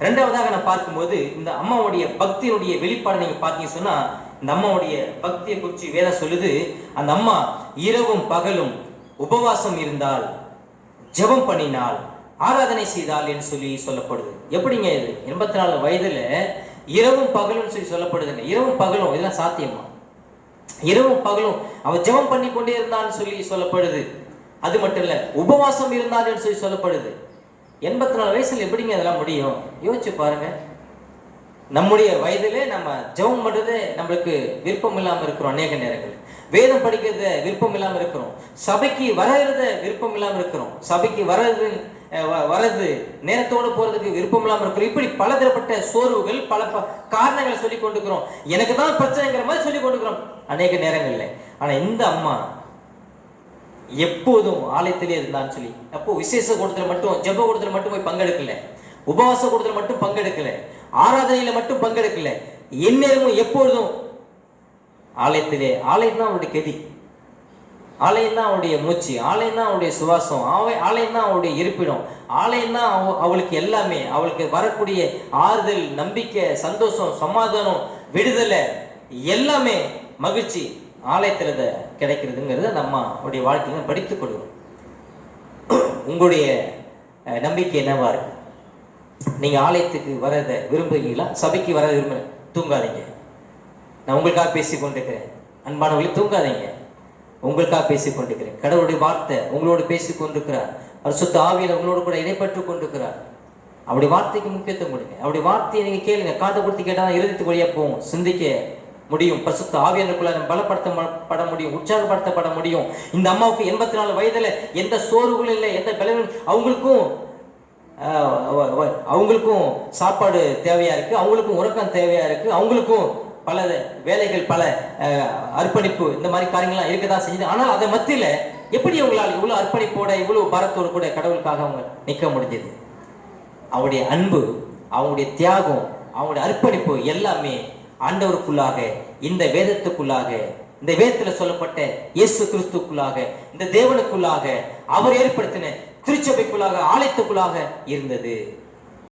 ரெண்டாவதாக நான் பார்க்கும்போது இந்த அம்மாவுடைய பக்தியினுடைய வெளிப்பாடு நீங்க பார்த்தீங்க சொன்னா இந்த அம்மாவுடைய பக்தியை குறித்து வேதம் சொல்லுது அந்த அம்மா இரவும் பகலும் உபவாசம் இருந்தால் ஜெபம் பண்ணினால் ஆராதனை செய்தால் என்று சொல்லி சொல்லப்படுது. எப்படிங்க இது? எண்பத்தி நாலு வயதுல இரவும் பகலும் சொல்லி சொல்லப்படுதுங்க. இரவும் பகலும் இதெல்லாம் சாத்தியமா? இரவும் பகலும் அவ ஜெபம் பண்ணி கொண்டே இருந்தான்னு சொல்லி சொல்லப்படுது. அது மட்டும் இல்ல உபவாசம் இருந்தான்னு சொல்லி சொல்லப்படுது. எண்பத்தி நாலு வயசுல எப்படிங்க இதெல்லாம் முடியும்? யோசிச்சு பாருங்க. நம்முடைய வயதிலே நம்ம ஜெபம் பண்றது நம்மளுக்கு விருப்பம் இல்லாம இருக்கிறோம் அநேக நேரங்கள் வேதம் படிக்கிறத விருப்பம் இல்லாம இருக்கிறோம். சபைக்கு வர்றத விருப்பம் இல்லாம இருக்கிறோம். சபைக்கு வர்றது வ- வர்றது நேரத்தோடு போறதுக்கு விருப்பம் இல்லாம இருக்கிறோம். இப்படி பல தரப்பட்ட சோர்வுகள் பல ப- காரணங்களை சொல்லி கொண்டுக்கிறோம் எனக்கு தான் பிரச்சனைங்கிற மாதிரி சொல்லி கொண்டுக்கிறோம் அநேக நேரங்கள்ல. ஆனா இந்த அம்மா எப்போதும் ஆலயத்திலே இருந்தான்னு சொல்லி. அப்போ விசேஷ கூட்டத்தில் மட்டும் ஜெப கூட்டத்தில் மட்டும் போய் பங்கெடுக்கல. உபவாச கூட்டத்தில் மட்டும் பங்கெடுக்கல. ஆராதனையில மட்டும் பங்கெடுக்கல. எந்நேரமும் எப்பொழுதும் ஆலயத்திலே ஆலயம் தான் அவருடைய கதி. ஆலயம் தான் அவருடைய மூச்சு ஆலயம் தான் அவருடைய சுவாசம் ஆவை- ஆலயம் தான் அவருடைய இருப்பிடம். ஆலயம் தான் அவ- அவளுக்கு எல்லாமே. அவளுக்கு வரக்கூடிய ஆறுதல் நம்பிக்கை சந்தோஷம் சமாதானம் விடுதலை எல்லாமே மகிழ்ச்சி. ஆலயத்தில் இதை கிடைக்கிறதுங்கிறத நம்ம உடைய வாழ்க்கையில படித்துக் கொள்வோம் உங்களுடைய நம்பிக்கை என்னவா இருக்கு? நீங்க ஆலயத்துக்கு வரத விரும்புகிறீங்களா சபைக்கு வர விரும்ப தூங்காதீங்க. நான் உங்களுக்காக பேசி கொண்டிருக்கிறேன். அன்பானவர்களே தூங்காதீங்க. உங்களுக்காக பேசி கொண்டிருக்கிறேன். கடவுளுடைய வார்த்தை உங்களோடு பேசி கொண்டிருக்கிறார். பரிசுத்த ஆவியில் உங்களோடு கூட இடைப்பட்டு கொண்டிருக்கிறார். அவருடைய வார்த்தைக்கு முக்கியத்துவம் கொடுங்க. அவருடைய வார்த்தையை நீங்க கேளுங்க. காதை கொடுத்து கேட்டால் இறுதித்து வழியா போகும். சிந்திக்க முடியும். பிரசுத்த ஆவியனுக்குள்ள நம்ம பலப்படுத்தப்பட முடியும். உற்சாகப்படுத்தப்பட முடியும். இந்த அம்மாவுக்கு எண்பத்தி நாலு வயதுல எந்த சோர்வுகளும் இல்லை எந்த பலவீனம் அவங்களுக்கும் அவங்களுக்கும் சாப்பாடு தேவையா இருக்கு. அவங்களுக்கும் உறக்கம் தேவையா இருக்கு. அவங்களுக்கும் பல வேலைகள் பல அர்ப்பணிப்பு இந்த மாதிரி காரியங்கள்லாம் இருக்கதான் செஞ்சது ஆனால் அதை மத்தியில எப்படி அவங்களால் இவ்வளவு அர்ப்பணிப்போட இவ்வளவு பரத்தோடு கூட கடவுளுக்காக அவங்க நிற்க முடிஞ்சது? அவருடைய அன்பு அவங்களுடைய தியாகம் அவங்களுடைய அர்ப்பணிப்பு எல்லாமே ஆண்டவருக்குள்ளாக இந்த வேதத்துக்குள்ளாக இந்த வேதத்துல சொல்லப்பட்ட இயேசு கிறிஸ்துக்குள்ளாக இந்த தேவனுக்குள்ளாக அவர் ஏற்படுத்தின திருச்சபைக்குள்ளாக ஆலயத்துக்குள்ளாக இருந்தது.